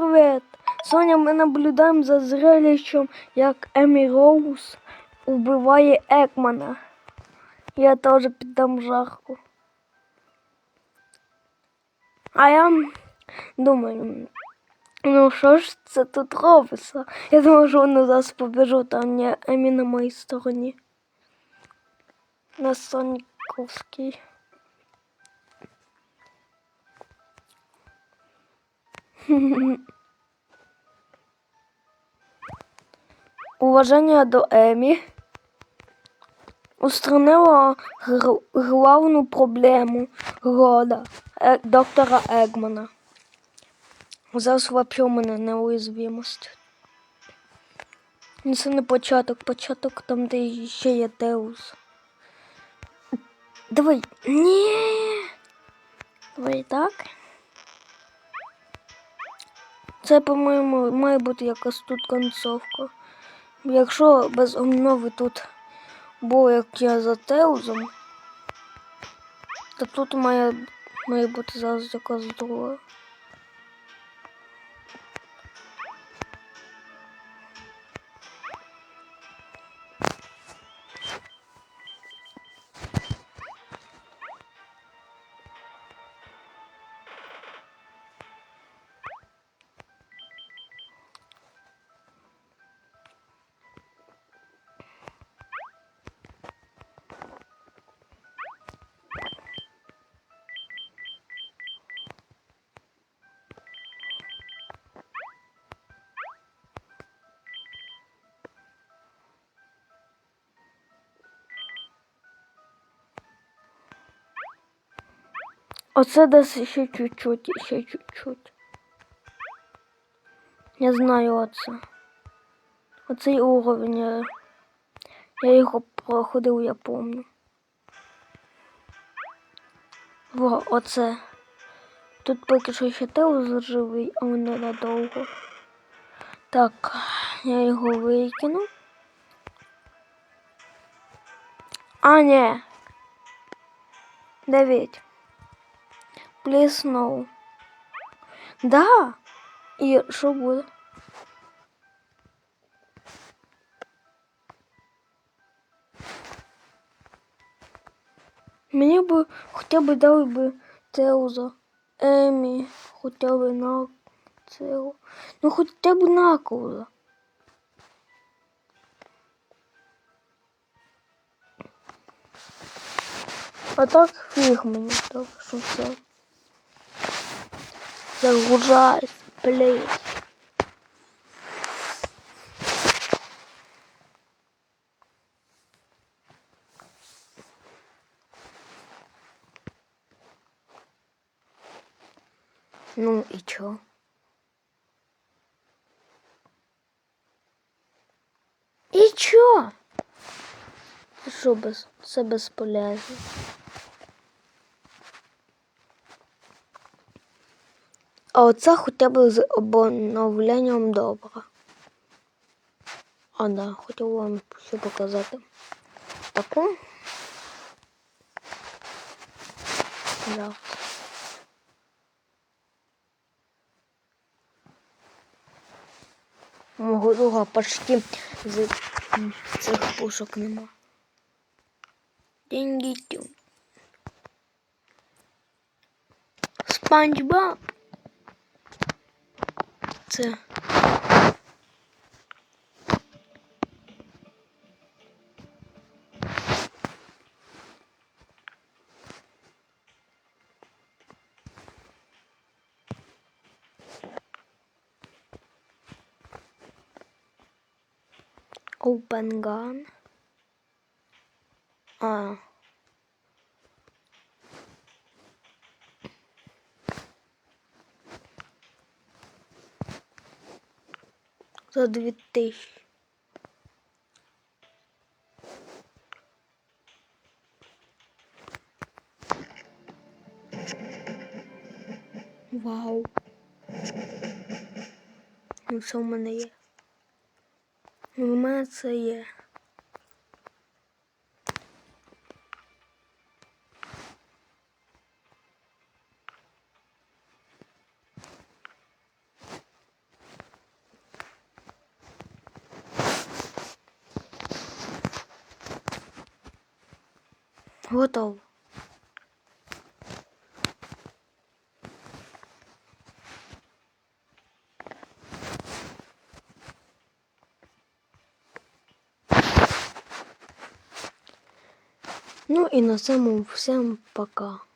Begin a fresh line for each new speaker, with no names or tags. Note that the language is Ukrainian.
привіт! Соня, ми наблюдаємо за зрелищем, як Емі Роуз убиває Екмана. Я теж піддам жарку. А я думаю, ну що ж це тут робиться? Я думаю, що вони зараз побіжуть, а не Емі на моїй стороні. На Соніковській. Уваження до Емі устранило гр- главну проблему года е- доктора Егмана. Зараз вообще у мене неуязвимость. Це не початок, початок там, де ще є Деус. Давай. Ні. Давай так. Це, по-моєму, має бути якась тут концовка. Якщо без обнови тут було як я за Теузом, то тут має, має бути зараз якась друга. Оце десь ще чуть-чуть, ще чуть-чуть. Я знаю оце. Оцей уровень. Я, я його проходив, я помню. Во, оце. Тут поки що ще Теус живий, а він ненадовго. Так, я його викину. А, ні. Дев'ять. Please no. Да. І що буде? Мені би хоча б дали би Теуза, Емі, хоча б на цього. Ну хоча б наколо. А так фіг мені так, що це. Загружаюсь, блядь. Ну чо? І чо? Це Що без це безполезно? А оце хоча б з обновленням добре. А да, хотів вам ще показати таку. Да. Мого друга почти з цих пушок нема. Деньги тю. Спанч Боб. Це. Open gun. А. За дві тисячі. Вау. Ну, що в мене є? У мене це є. Готово. Ну і на цьому всім пока.